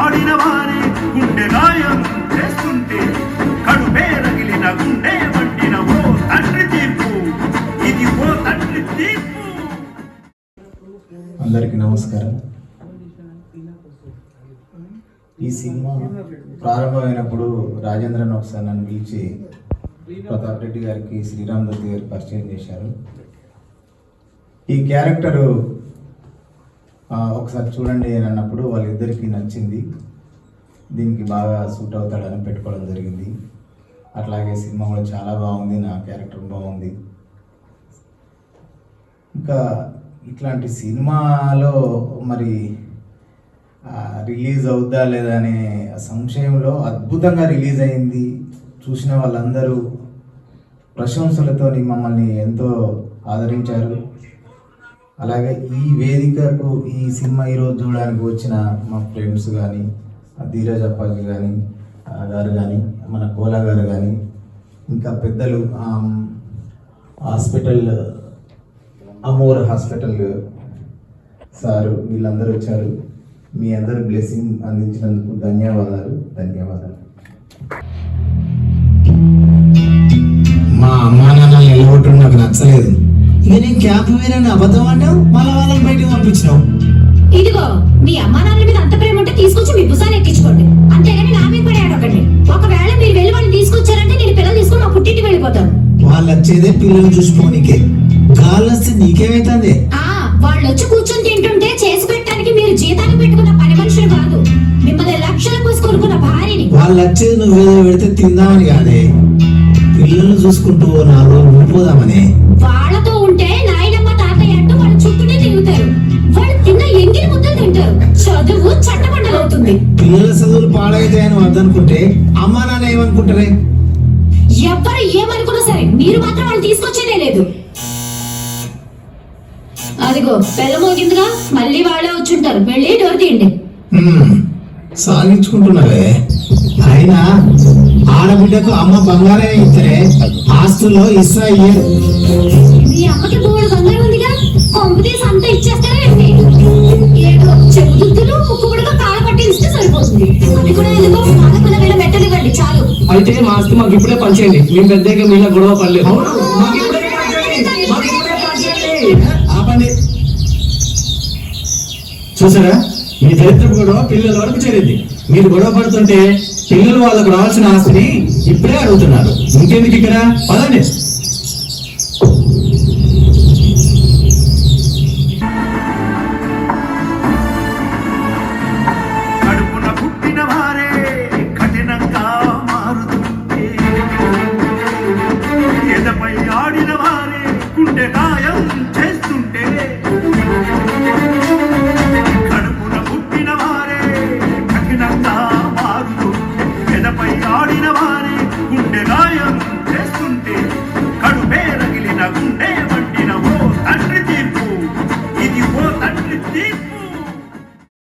ఆడిన వారే గుండె గాయం చేస్తుంటే కడుపే రగిలిన గుండె వండిన ఓ తండ్రి తీర్పు. ఇది ఓ తండ్రి తీర్పు. అందరికీ నమస్కారం. ఈ సినిమా ప్రారంభమైనప్పుడు రాజేంద్రన్ ఒకసారి నన్ను పిలిచి ప్రతాప్ రెడ్డి గారికి శ్రీరామ్ దత్తి గారికి పరిచయం చేశారు. ఈ క్యారెక్టరు ఒకసారి చూడండి అని అన్నప్పుడు వాళ్ళిద్దరికీ నచ్చింది. దీనికి బాగా సూట్ అవుతాడని పెట్టుకోవడం జరిగింది. అట్లాగే సినిమా కూడా చాలా బాగుంది నా క్యారెక్టర్ బాగుంది. ఇంకా ఇట్లాంటి సినిమాలో మరి రిలీజ్ అవుద్దా లేదా అనే సంశయంలో అద్భుతంగా రిలీజ్ అయింది. చూసిన వాళ్ళందరూ ప్రశంసలతో మమ్మల్ని ఎంతో ఆదరించారు. అలాగే ఈ వేదికకు ఈ సినిమా ఈరోజు చూడడానికి వచ్చిన మా ఫ్రెండ్స్ కానీ ధీరజ్ అప్పాజీ కానీ గారు కానీ మన కోలా గారు కానీ ఇంకా పెద్దలు హాస్పిటల్ అమోర్ హాస్పిటల్ సారు వీళ్ళందరూ వచ్చారు. మీ అందరు బ్లెస్సింగ్ అందించినందుకు ధన్యవాదాలు ధన్యవాదాలు. మా అమ్మా నాన్న నిలబొట్టడం నాకు నచ్చలేదు. నేను క్యాంప్ వేరని? అబద్ధం అంటావు మళ్ళీ వాళ్ళని బయటకు పంపించినావు? ఇదిగో మీ అమ్మా నాన్నల మీద అంత ప్రేమ ఉంటే తీసుకొచ్చి మీ భుజాన్ని ఎక్కించుకోండి. అంతేగాని నా మీద పడాడు ఒకటి ఒకవేళ మీరు వెళ్ళి వాళ్ళని తీసుకొచ్చారంటే నేను పిల్లలు తీసుకుని మా పుట్టింటి వెళ్ళిపోతాను. వాళ్ళు వచ్చేదే పిల్లలు చూసుకోనికే. గాలి వస్తే నీకేమైతుంది? ఆ వాళ్ళు వచ్చి కూర్చొని తింటుంటే చేసి పెట్టడానికి మీరు జీతానికి పెట్టుకున్న పని మనుషులు కాదు. మిమ్మల్ని లక్షలు పోసి కొనుక్కున్న భార్యని. వాళ్ళు వచ్చేది నువ్వేదో పెడితే తిందామని కాదే. పిల్లలు చూసుకుంటూ రోజులు ఉండిపోదామని. వాళ్ళతో ఉంటే నాయనమ్మ తాతయ్య అంటూ వాళ్ళ చుట్టూనే తిరుగుతారు. వాళ్ళు తిన్న ఎంగిలి ముద్దలు తింటారు. చదువు చట్టబండలు అవుతుంది పిల్లల చదువులు పాడైతాయని వద్దనుకుంటే అమ్మా నాన్న ఏమనుకుంటారే? ఎవ్వరు ఏమనుకున్నా సరే మీరు మాత్రం వాళ్ళు తీసుకొచ్చేదే లేదు. అదిగో బెల్ల మోగిందిగా మళ్ళీ వాళ్ళే వచ్చుంటారు. వెళ్ళి డోర్ తీయండి. సాగించుకుంటున్నావే. అయినా ఆడబిడ్డకు అమ్మ బంగారే ఇద్దరే ఆస్తుల్లో ఇస్రా ఇయ్యరు ఇస్తే అయితే మా ఆస్తి మాకు ఇప్పుడే పంచేయండి. మేము పెద్దగా మీలా గొడవ పడలేదు. చూసారా? మీ దరిద్రపు గొడవ పిల్లల వరకు చేరింది. మీరు గొడవ పడుతుంటే పిల్లలు వాళ్ళకు రావాల్సిన ఆస్తిని ఇప్పుడే అడుగుతున్నారు. ఇంకెందుకు ఇక్కడ? పదండి.